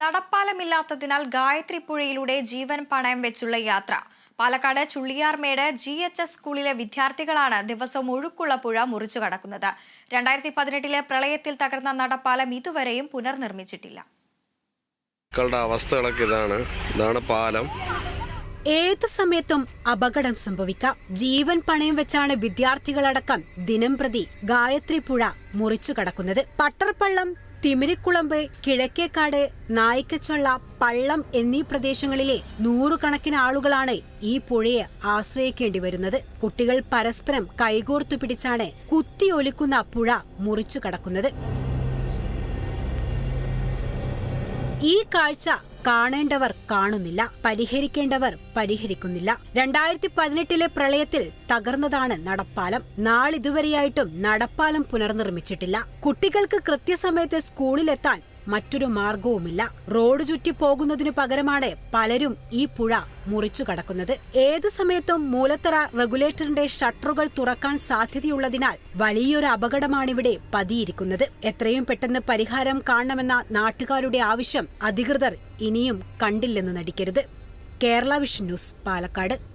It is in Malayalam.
നടപ്പാലമില്ലാത്തതിനാൽ ഗായത്രി പുഴയിലൂടെ ജീവൻ പണയം വെച്ചുള്ള യാത്ര. Palakkad Chulliyarmedu G H S സ്കൂളിലെ വിദ്യാർത്ഥികളാണ് ദിവസവും ഒഴുക്കുള്ള പുഴ മുറിച്ചു കടക്കുന്നത്. രണ്ടായിരത്തി പതിനെട്ടിലെ പ്രളയത്തിൽ തകർന്ന നടപ്പാലം ഇതുവരെയും പുനർനിർമ്മിച്ചിട്ടില്ല. മക്കളുടെ അവസ്ഥകളൊക്കെ ഇതാണ്. ഇതാണ് പാലം. ഏത് സമയത്തും അപകടം സംഭവിക്കാം. ജീവൻ പണയം വെച്ചാണ് വിദ്യാർത്ഥികളടക്കം ദിനം പ്രതി ഗായത്രി പുഴ മുറിച്ചു കടക്കുന്നത്. പട്ടർപ്പള്ളം തിമിരിക്കുളമ്പ് കിഴക്കേക്കാട് നായിക്കച്ചൊള്ള പള്ളം എന്നീ പ്രദേശങ്ങളിലെ നൂറുകണക്കിന് ആളുകളാണ് ഈ പുഴയെ ആശ്രയിക്കേണ്ടി വരുന്നത് കുട്ടികൾ പരസ്പരം കൈകോർത്തു പിടിച്ചാണ് കുത്തിയൊലിക്കുന്ന പുഴ മുറിച്ചു കടക്കുന്നത്. ഈ കാഴ്ച കാണേണ്ടവർ കാണുന്നില്ല പരിഹരിക്കേണ്ടവർ പരിഹരിക്കുന്നില്ല. രണ്ടായിരത്തി പതിനെട്ടിലെ പ്രളയത്തിൽ തകർന്നതാണ് നടപ്പാലം. നാളിതുവരെയായിട്ടും നടപ്പാലം പുനർനിർമ്മിച്ചിട്ടില്ല. കുട്ടികൾക്ക് കൃത്യസമയത്ത് സ്കൂളിലെത്താൻ മറ്റൊരു മാർഗവുമില്ല. റോഡ് ചുറ്റി പോകുന്നതിനു പകരമാണ് പലരും ഈ പുഴ മുറിച്ചു കടക്കുന്നത്. ഏത് സമയത്തും മൂലത്തറ റെഗുലേറ്ററിന്റെ ഷട്ടറുകൾ തുറക്കാൻ സാധ്യതയുള്ളതിനാൽ വലിയൊരു അപകടമാണിവിടെ പതിയിരിക്കുന്നത്. എത്രയും പെട്ടെന്ന് പരിഹാരം കാണണമെന്ന നാട്ടുകാരുടെ ആവശ്യം അധികൃതർ ഇനിയും കണ്ടില്ലെന്ന് നടിക്കരുത്. Kerala vision news Palakkad.